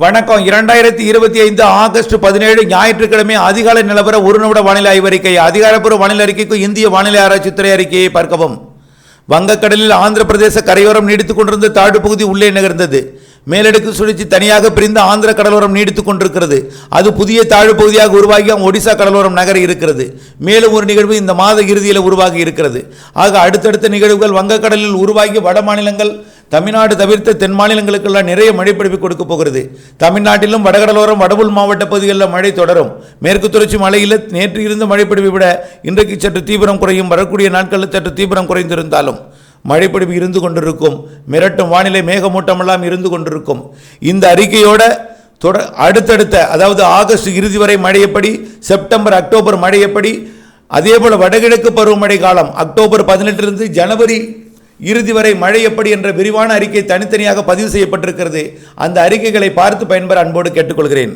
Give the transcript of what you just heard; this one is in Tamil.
வணக்கம். இரண்டாயிரத்தி இருபத்தி ஐந்து ஆகஸ்ட் பதினேழு ஞாயிற்றுக்கிழமை அதிகாலை நிலவர ஒரு நிமிட வானிலை ஆய்வறிக்கை. அதிகாரப்பூர்வ வானிலை அறிக்கைக்கு இந்திய வானிலை ஆராய்ச்சித்துறை அறிக்கையை பார்க்கவும். வங்கக்கடலில் ஆந்திர பிரதேச கரையோரம் நீடித்துக் கொண்டிருந்த தாழ்வு பகுதி உள்ளே நகர்ந்தது. மேலடுக்கு சுழற்சி தனியாக பிரிந்து ஆந்திர கடலோரம் நீடித்துக் கொண்டிருக்கிறது. அது புதிய தாழ்வு பகுதியாக உருவாகி ஒடிசா கடலோரம் நகர இருக்கிறது. மேலும் ஒரு நிகழ்வு இந்த மாத இறுதியில் உருவாகி இருக்கிறது. ஆக அடுத்தடுத்த நிகழ்வுகள் வங்கக்கடலில் உருவாகி வட மாநிலங்கள் தமிழ்நாடு தவிர்த்த தென் மாநிலங்களுக்கெல்லாம் நிறைய மழை பிடிப்பு கொடுக்க போகிறது. தமிழ்நாட்டிலும் வடகடலோரம் வடபுல் மாவட்ட பகுதிகளில் மழை தொடரும். மேற்கு தொடர்ச்சி மலையில் நேற்று இருந்த மழைப்பிடிவை விட இன்றைக்கு சற்று தீவிரம் குறையும். வரக்கூடிய நாட்களில் சற்று தீவிரம் குறைந்திருந்தாலும் மழைப்பிடிப்பு இருந்து கொண்டிருக்கும். மிரட்டும் வானிலை மேகமூட்டமெல்லாம் இருந்து கொண்டிருக்கும். இந்த அறிக்கையோட தொடர் அடுத்தடுத்த அதாவது ஆகஸ்ட் இறுதி வரை மழையப்படி செப்டம்பர் அக்டோபர் மழையப்படி அதே போல் வடகிழக்கு பருவமழை காலம் அக்டோபர் பதினெட்டுலேருந்து ஜனவரி இறுதி வரை மழை எப்படி என்ற விரிவான அறிக்கை தனித்தனியாக பதிவு செய்யப்பட்டிருக்கிறது. அந்த அறிக்கைகளை பார்த்து பயன்பெற அன்போடு கேட்டுக்கொள்கிறேன்.